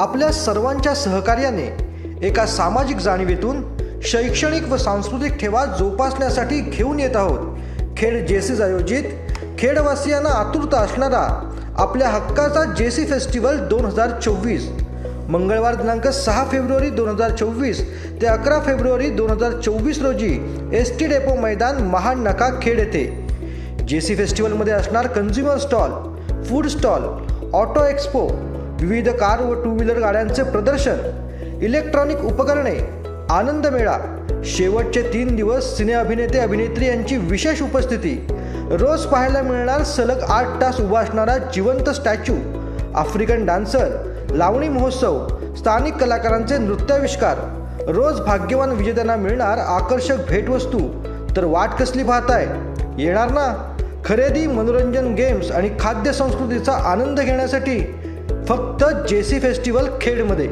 आपल्या सर्वांच्या सहकार्याने एका सामाजिक जाणीवेतून शैक्षणिक व सांस्कृतिक ठेवा जोपासण्यासाठी घेऊन येत आहोत. खेड जेसीज आयोजित खेडवासियांना आतुरता असणारा आपल्या हक्काचा जेसी फेस्टिवल दोन हजार चोवीस. मंगळवार दिनांक सहा फेब्रुवारी दोन हजार चोवीस ते अकरा फेब्रुवारी दोन हजार चोवीस रोजी एस टी डेपो मैदान महान नका खेड येथे. जेसी फेस्टिवलमध्ये असणार consumer stall food stall auto expo विविध कार व टू व्हीलर गाड्यांचे प्रदर्शन इलेक्ट्रॉनिक उपकरणे आनंद मेळा शेवटचे तीन दिवस सिने अभिनेते अभिनेत्री यांची विशेष उपस्थिती. रोज पाहायला मिळणार सलग आठ तास उभा असणारा जिवंत स्टॅच्यू आफ्रिकन डान्सर लावणी महोत्सव स्थानिक कलाकारांचे नृत्याविष्कार. रोज भाग्यवान विजेत्यांना मिळणार आकर्षक भेटवस्तू. तर वाट कसली पाहताय? येणार ना? खरेदी मनोरंजन गेम्स आणि खाद्य संस्कृतीचा आनंद घेण्यासाठी फक्त जेसी फेस्टिवल खेडमध्ये.